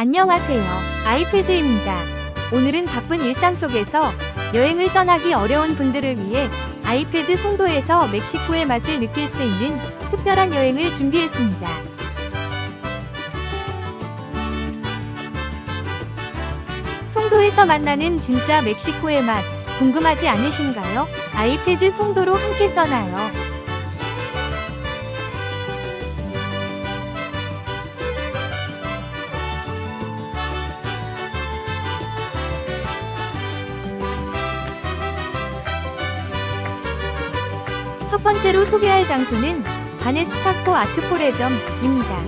안녕하세요. 아이페즈입니다. 오늘은 바쁜 일상 속에서 여행을 떠나기 어려운 분들을 위해 아이페즈 송도에서 멕시코의 맛을 느낄 수 있는 특별한 여행을 준비했습니다. 송도에서 만나는 진짜 멕시코의 맛 궁금하지 않으신가요? 아이페즈 송도로 함께 떠나요. 첫 번째로 소개할 장소는 바네스타코 아트포레점입니다.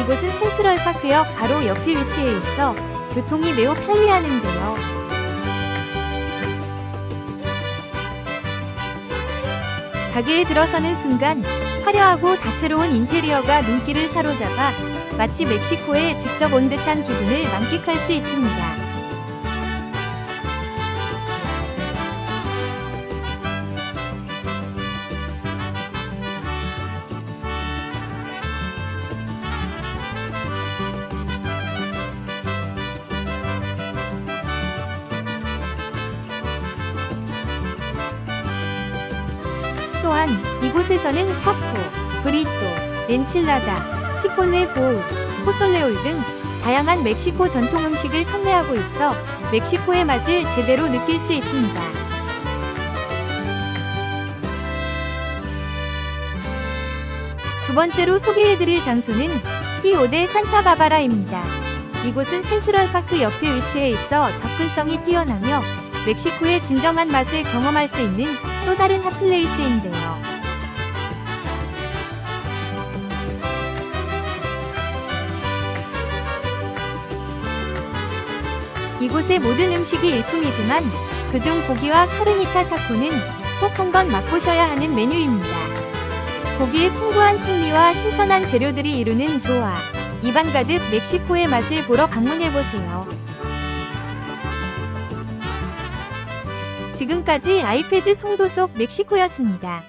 이곳은 센트럴파크역 바로 옆에 위치해 있어 교통이 매우 편리하는데요. 가게에 들어서는 순간 화려하고 다채로운 인테리어가 눈길을 사로잡아 마치 멕시코에 직접 온 듯한 기분을 만끽할 수 있습니다. 또한 이곳에서는 타코, 브리또, 엔칠라다, 치폴레 보우, 포솔레올 등 다양한 멕시코 전통 음식을 판매하고 있어 멕시코의 맛을 제대로 느낄 수 있습니다. 두 번째로 소개해드릴 장소는 티오데 산타바바라입니다. 이곳은 센트럴파크 옆에 위치해 있어 접근성이 뛰어나며 멕시코의 진정한 맛을 경험할 수 있는 또 다른 핫플레이스인데요. 이곳의 모든 음식이 일품이지만 그중 고기와 카르니타 타코는 꼭 한번 맛보셔야 하는 메뉴입니다. 고기의 풍부한 풍미와 신선한 재료들이 이루는 조화, 입안 가득 멕시코의 맛을 보러 방문해보세요. 지금까지 아이페즈 송도 속 멕시코였습니다.